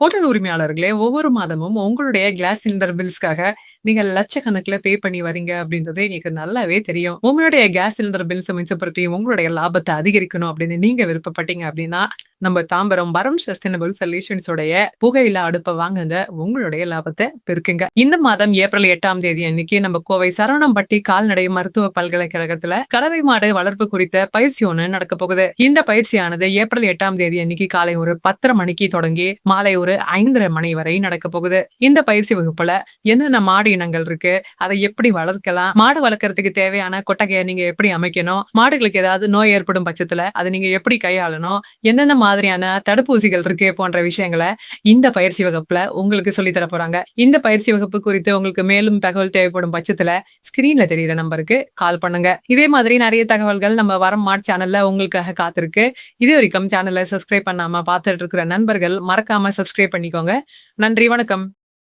Hotel உரிமையாளர்களே, ஒவ்வொரு மாதமும் உங்களுடைய கிளாஸ் சிலிண்டர் பில்ஸ்க்காக நீங்க லட்சக்கணக்குல பே பண்ணி வரீங்க அப்படின்றது எனக்கு நல்லாவே தெரியும். உங்களுடைய கேஸ் சிலிண்டர் பில்ஸ மிச்சப்படுத்தி உங்களுடைய லாபத்தை அதிகரிக்கணும் அப்படின்னு நீங்க விருப்பப்பட்டீங்க அப்படின்னா, நம்ம தாம்பரம் வரம் சஸ்டைனபிள் சொல்யூஷன்ஸோடைய புகையில அடுப்பை வாங்குங்க. உங்களுடைய லாபத்தை பெருக்குங்க. இந்த மாதம் ஏப்ரல் எட்டாம் தேதி அன்னைக்கு நம்ம கோவை சரவணம்பட்டி கால்நடை மருத்துவ பல்கலைக்கழகத்துல கறவை மாடு வளர்ப்பு குறித்த பயிற்சி ஒண்ணு நடக்க போகுது. இந்த பயிற்சியானது ஏப்ரல் எட்டாம் தேதி அன்னைக்கு காலை ஒரு பத்தரை மணிக்கு தொடங்கி மாலை ஒரு 5:30 மணி வரை நடக்க போகுது. இந்த பயிற்சி வகுப்புல என்னென்ன மாடு இனங்கள் இருக்கு, அதை எப்படி வளர்க்கலாம், மாடு வளர்க்கறதுக்கு தேவையான கொட்டகையை நீங்க எப்படி அமைக்கணும், மாடுகளுக்கு ஏதாவது நோய் ஏற்படும் பட்சத்துல அதை நீங்க எப்படி கையாளணும், என்னென்ன மாதிரியான தடுப்பூசிகள் இருக்கு போன்ற விஷயங்களை இந்த பயிற்சி வகுப்புல உங்களுக்கு சொல்லி தர போறாங்க. இந்த பயிற்சி வகுப்பு குறித்து உங்களுக்கு மேலும் தகவல் தேவைப்படும் பட்சத்துல ஸ்கிரீன்ல தெரியிற நம்பருக்கு கால் பண்ணுங்க. இதே மாதிரி நிறைய தகவல்கள் நம்ம வரம் மாட் சேனல்ல உங்களுக்காக காத்திருக்கு. இது வரைக்கும் சேனலை சப்ஸ்கிரைப் பண்ணாம பார்த்துட்டு இருக்கிற நண்பர்கள் மறக்காம சப்ஸ்கிரைப் பண்ணிக்கோங்க. நன்றி, வணக்கம்.